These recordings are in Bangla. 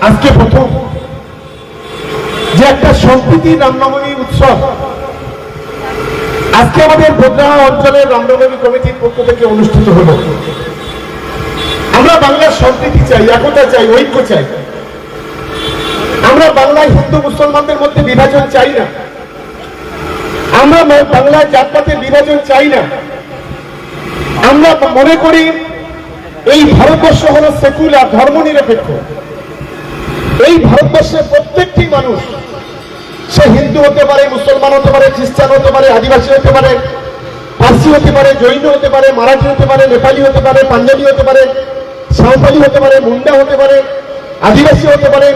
আজকে প্রথম যে একটা সম্প্রীতি রামনবমী উৎসব। আজকে আমাদের বদরাহা অঞ্চলের রামনবমী কমিটির পক্ষ থেকে অনুষ্ঠিত হলো। আমরা বাংলার সম্প্রীতি চাই, একতা চাই, ঐক্য চাই। আমরা বাংলায় হিন্দু মুসলমানদের মধ্যে বিভাজন চাই না। আমরা বাংলায় জাতপাতের বিভাজন চাই না। আমরা মনে করি এই ভারতবর্ষ হলো সেকুলার ধর্মনিরপেক্ষ। এই ভারতবর্ষের প্রত্যেকটি মানুষ সে হিন্দু হতে পারে মুসলমান হতে পারে খ্রিস্টান হতে পারে আদিবাসী হতে পারে পার্সি হতে পারে জৈন হতে পারে মারাঠি হতে পারে নেপালি হতে পারে পাঞ্জাবি হতে পারে সাঁওতালি হতে পারে মুন্ডা হতে পারে আদিবাসী হতে পারে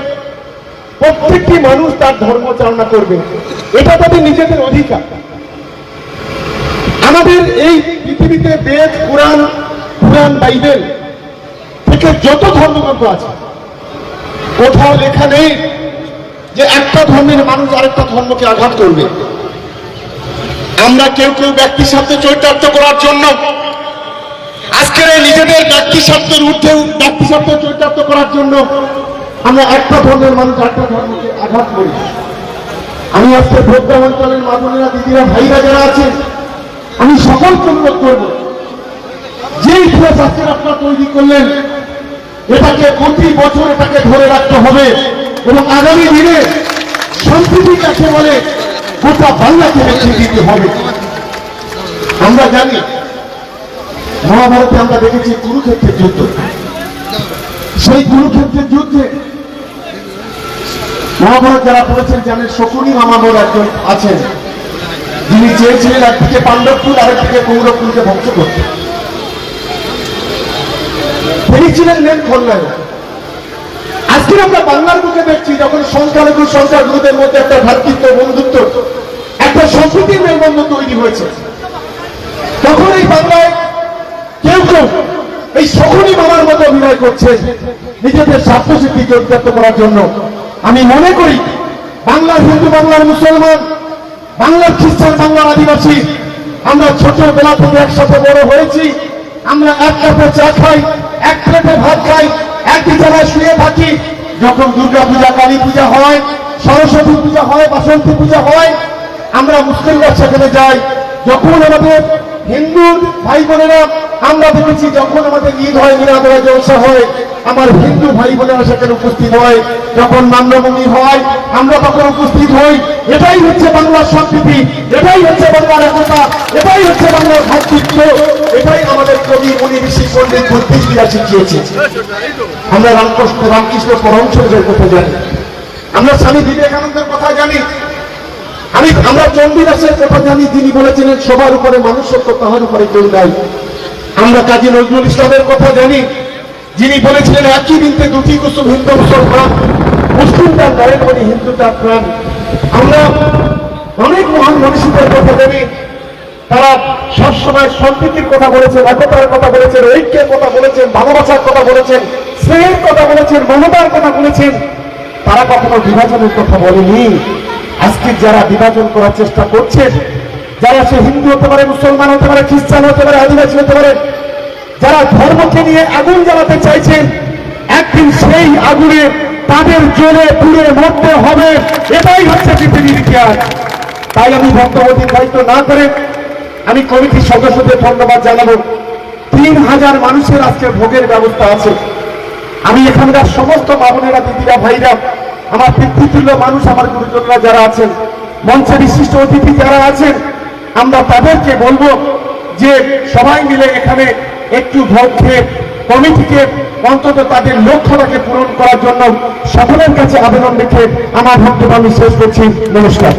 প্রত্যেকটি মানুষ তার ধর্ম চালনা করবে এটা তাদের নিজেদের অধিকার আমাদের এই পৃথিবীতে বেদ কোরআন কোরআন বাইবেল থেকে যত ধর্মগ্রন্থ আছে কোথাও লেখা নেই যে একটা ধর্মের মানুষ আরেকটা ধর্মকে আঘাত করবে। আমরা কেউ কেউ ব্যক্তি স্বার্থে চরিতার্থ করার জন্য আজকের নিজেদের ব্যক্তি স্বার্থের ঊর্ধ্বে ব্যক্তি স্বার্থ চরিতার্থ করার জন্য আমরা একটা ধর্মের মানুষ আরেকটা ধর্মকে আঘাত করি। আমি আজকে ভোগ্য অঞ্চলের মামুনেরা দিদিরা, ভাইরা যারা আছেন আমি সকলকে অনুরোধ করব যে ইতিহাস আজকে আপনারা তৈরি করলেন, এটাকে প্রতি বছর ধরে রাখতে হবে এবং আগামী দিনে সম্প্রীতি কাছে বলে, গোটা বাংলাকে দেখিয়ে দিতে হবে। আমরা জানি, মহাভারতে আমরা দেখেছি কুরুক্ষেত্রের যুদ্ধ। সেই কুরুক্ষেত্রের যুদ্ধে মহাভারত যারা পড়েছেন জানেন, শকুনি মামানোর একজন আছেন। যিনি চেয়েছিলেন একদিকে পাণ্ডবপুর আরেকদিকে কৌরবপুরকে ধ্বংস করতে। তিনি ছিলেন মেন খলনায়ক। আমরা বাংলার দেখছি যখন সংখ্যালঘু মধ্যে একটা বন্ধুত্ব, একটা তৈরি হয়েছে। তখন এই বাংলায় কেউ কেউ এই মতো অভিনয় করছে, নিজেদের করার জন্য। আমি মনে করি বাংলার হিন্দু, বাংলার মুসলমান, বাংলার খ্রিস্টান, বাংলার আদিবাসী, আমরা ছোটবেলা থেকে একসাথে বড় হয়েছি, আমরা এক কাপে চা খাই, এক প্লেটে ভাত খাই একই জায়গায় শুয়ে থাকি যখন দুর্গা পূজা, কালী পূজা হয়, সরস্বতী পূজা হয়, বাসন্তী পূজা হয়, আমরা মুসলিমরা সেখানে যাই। যখন আমাদের হিন্দু ভাই বোনেরা আমরা দেখেছি, যখন আমাদের ঈদ হয়, মিলাদ হয়, জলসা হয় আমার হিন্দু ভাই বোনেরা সেখানে উপস্থিত হয়? যখন মান্যভূমি হয়, আমরা তখন উপস্থিত হই। এটাই হচ্ছে বাংলার সংস্কৃতি, এটাই হচ্ছে বাংলার একতা, এটাই হচ্ছে বাংলার ভাতৃত্ব, এটাই আমাদের কবি, মুনি, ঋষি, পণ্ডিত, বুদ্ধিজীবীরা শিখিয়েছে আমরা রামকৃষ্ণ রামকৃষ্ণ পরমশরীরের কথা জানি। আমরা স্বামী বিবেকানন্দের কথা জানি। আমি, আমরা চণ্ডীদাসের কথা জানি তিনি বলেছিলেন, সবার উপরে মানুষত্ব তাহার উপরে কেউ নাই। আমরা কাজী নজরুল ইসলামের কথা জানি। যিনি বলেছিলেন, একই দিনতে দুটি কুসুম হিন্দু মুসলমান মুসলিম তার নরেন মনি হিন্দু তার প্রাণ। আমরা অনেক মহান মনীষীদের কথা জানি তারা সবসময় সম্প্রীতির কথা বলেছেন, একতার কথা বলেছেন, ঐক্যের কথা বলেছেন, ভালোবাসার কথা বলেছেন, স্নেহের কথা বলেছেন, মমতার কথা বলেছেন। তারা কখনো বিভাজনের কথা বলেনি। আজকে যারা বিভাজন করার চেষ্টা করছে, যারা সে হিন্দু হতে পারে, মুসলমান হতে পারে, খ্রিস্টান হতে পারে, আদিবাসী হতে পারে যারা ধর্মকে নিয়ে আগুন জ্বালাতে চাইছেন, একদিন সেই আগুনে তাদের জ্বলে পুড়ে মরতে হবে। এটাই হচ্ছে পৃথিবীর ইতিহাস। তাই আমি বক্তব্য দায়িত্ব না করে আমি কমিটির সদস্যদের ধন্যবাদ জানাব। তিন হাজার মানুষের আজকে ভোগের ব্যবস্থা আছে। আমি এখানকার সমস্ত মামনেরা দিদিরা, ভাইরা, আমার পিতৃতুল্য মানুষ, আমার গুরুজনরা যারা আছেন, মঞ্চে বিশিষ্ট অতিথি যারা আছেন, আমরা তাদেরকে বলব যে সবাই মিলে এখানে একটু খেয়ে কমিটিকে অন্তত তাদের লক্ষ্যটাকে পূরণ করার জন্য সকলের কাছে আবেদন রেখে আমার বক্তব্য আমি শেষ করছি। নমস্কার।